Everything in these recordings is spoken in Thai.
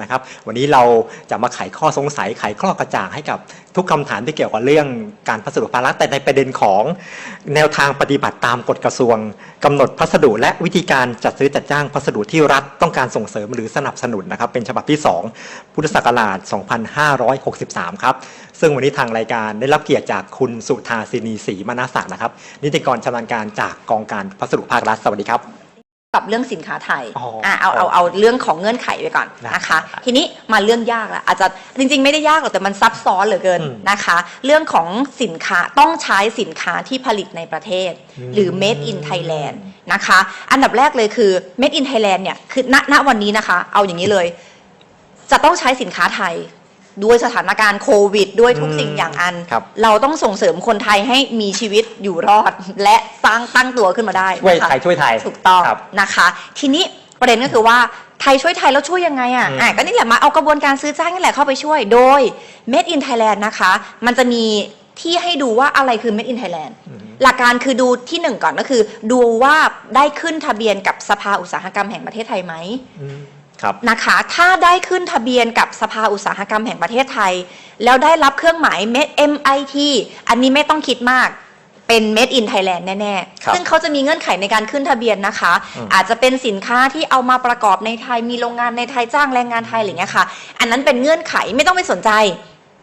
นะครับวันนี้เราจะมาไขข้อสงสัยไขข้อกระจ่างให้กับทุกคำถามที่เกี่ยวกับเรื่องการพัสดุภาระแต่ในประเด็นของแนวทางปฏิบัติตามกฎกระทรวงกำหนดพัสดุ และวิธีการจัดซื้อจัดจ้างพัสดุที่รัฐต้องการส่งเสริมหรือสนับสนุนนะครับเป็นฉบับที่ 2 พุทธศักราช 2563 ครับ ซึ่งวันนี้ทางรายการได้รับเกียรติจากคุณสุธาสินีศรีมนาศักดิ์นะครับนิติกรชำนาญการจากกองการพัสดุภาครัฐสวัสดีครับ กับเรื่องสินค้าไทยอ๋ออ่่าเอาเอาเอาเรื่องของเงื่อนไขไปก่อนได้นะคะ ทีนี้มาเรื่องยากละอาจจะจริง ๆ ไม่ได้ยากหรอกแต่มันซับซ้อนเหลือเกินอืมนะคะ เรื่องของสินค้าต้องใช้สินค้าที่ผลิตในประเทศอืมหรือ made in Thailand นะคะ อันดับแรกเลยคือ made in Thailand เนี่ยคือณณวันนี้นะคะ เอาอย่างนี้เลย จะต้องใช้สินค้าไทย ด้วยสถานการณ์โควิด ด้วยทุกอืมสิ่งอย่างอัน ครับเราต้องส่งเสริมคนไทยให้มีชีวิตอยู่รอด และสร้างตั้งตัวขึ้นมาได้ช่วยนะคะไทยช่วยไทยถูกต้องครับ นะคะ ทีนี้ประเด็นก็คือว่าไทยช่วยไทยแล้วช่วยยังไงอะอืม อะก็นี่แหละมาเอากระบวนการซื้อจ้างนี่แหละเข้าไปช่วยโดย Made in Thailand นะคะ มันจะมีที่ให้ดูว่าอะไรคือ Made in Thailand อืมหลักการคือดูที่หนึ่งก่อนก็คือ ดูว่าได้ขึ้นทะเบียนกับสภาอุตสาหกรรมแห่งประเทศไทยไหม อืมครับ นะคะ ถ้าได้ขึ้นทะเบียนกับสภาอุตสาหกรรมแห่งประเทศไทย แล้วได้รับเครื่องหมาย Made MIT อันนี้ไม่ต้องคิดมากเป็น Made in Thailand แน่ครับๆซึ่งเขาจะมีเงื่อนไขในการขึ้นทะเบียนนะคะอืมอาจจะเป็นสินค้าที่เอามาประกอบในไทย มีโรงงานในไทยจ้างแรงงานไทยอะไรอย่างเงี้ยค่ะ อันนั้นเป็นเงื่อนไขไม่ต้องไปสนใจ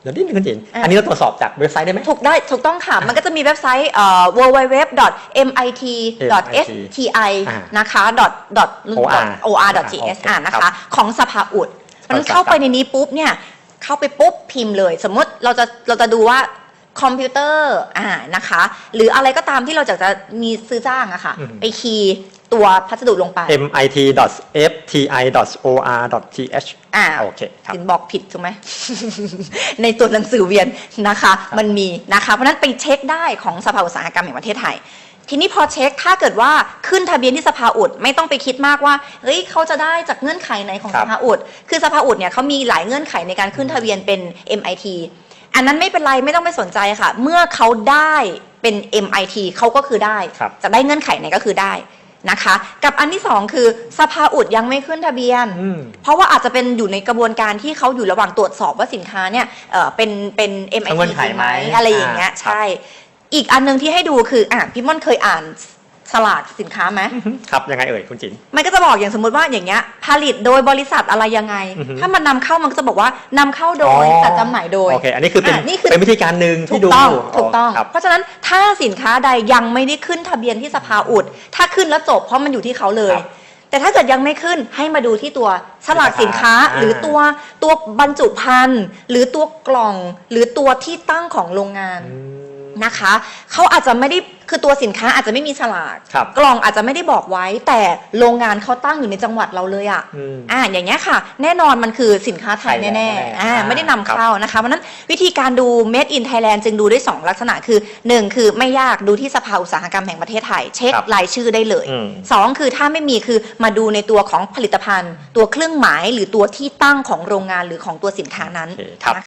เดี๋ยวนิดนึงคุณจินอะอันนี้เราตรวจสอบจากเว็บไซต์ได้ไหมถูกได้ถูกต้องค่ะ มันก็จะมีเว็บไซต์เอ่อ www.mit.sti อ่านะคะ dot dot OR or.ts อ่านะครัคะบของสภาอุดเพราะฉะนั้นเข้าไปในนี้ปุ๊บเนี่ยเข้าไปปุ๊บพิมพ์เลย สมมติเราจะเราจะดูว่าคอมพิวเตอร์อ่านะคะ หรืออะไรก็ตามที่เราอยากจะมีซื้อจ้างอะค่ะอืมไปคีย์ ตัวพัสดุลงไป mit.fti.or.th อ่าโอเคครับ ถึงบอกผิดถูกไหม ในตัวหนังสือเวียนนะคะ มันมีนะคะ เพราะฉะนั้นไปเช็คได้ของสภาอุตสาหกรรมแห่งประเทศไทย ทีนี้พอเช็คถ้าเกิดว่าขึ้นทะเบียนที่สภาอุดไม่ต้องไปคิดมากว่าเฮ้ยเขาจะได้จากเงื่อนไขไหนของครัสบ ภาอุดคือสภาอุดเนี่ยเขามีหลายเงื่อนไขในการขึ้นทะเบียนเป็น MIT อันนั้นไม่เป็นไรไม่ต้องไปสนใจค่ะ เมื่อเขาได้เป็น MIT เขาก็คือได้ ครับ จะได้เงื่อนไขไหนก็คือได้ นะคะ กับอันที่สองคือสภาอุดยังไม่ขึ้นทะเบียน อืม เพราะว่าอาจจะเป็นอยู่ในกระบวนการที่เขาอยู่ระหว่างตรวจสอบว่าสินค้าเนี่ยเอ่อเป็นเป็น MIT เอาเงื่อนไขจริงไหมไหมอะไรอย่างเงี้ยอ่าใช่ อีกอันหนึงที่ให้ดูคืออะพี่ม่อนเคยอ่าน สลากสินค้าไหมครับยังไงเอ่ยคุณจิน มันก็จะบอกอย่างสมมุติว่าอย่างเงี้ยผลิตโดยบริษัทอะไรยังไง อือฮึ ถ้ามันนำเข้ามันก็จะบอกว่านำเข้าโดยอ๋อจัดจำหน่ายโดย โอเค อันนี้คือเป็นอะนี่คือ เป็นวิธีการหนึ่งถูที่กดูต้องถูกต้อง ครับ เพราะฉะนั้นถ้าสินค้าใดยังไม่ได้ขึ้นทะเบียนที่สภาอุด ถ้าขึ้นแล้วจบเพราะมันอยู่ที่เขาเลย ครับแต่ถ้าเกิดยังไม่ขึ้นให้มาดูที่ตัวฉลากสินค้าอ่า หรือตัวตัวบรรจุภัณฑ์หรือตัวกล่อง หรือตัวที่ตั้งของโรงงาน อืม นะคะ เขาอาจจะไม่ได้คือตัวสินค้าอาจจะไม่มีฉลากครับกล่องอาจจะไม่ได้บอกไว้ แต่โรงงานเขาตั้งอยู่ในจังหวัดเราเลยอะอืมอ่าอย่างเงี้ยค่ะ แน่นอนมันคือสินค้าไทยไทยแน่แน่ๆๆอ่าอ่าไม่ได้นำเข้านะคะเพราะฉะนั้นวิธีการดู made in Thailand จึงดูได้2ลักษณะคือ1คือไม่ยากดูที่สภาอุตสาหกรรมแห่งประเทศไทย เช็คครับรายชื่อได้เลยอืม2คือถ้าไม่มีคือมาดูในตัวของผลิตภัณฑ์ ตัวเครื่องหมายหรือตัวที่ตั้งของโรงงานหรือของตัวสินค้านั้นโอเคครับ นะคะ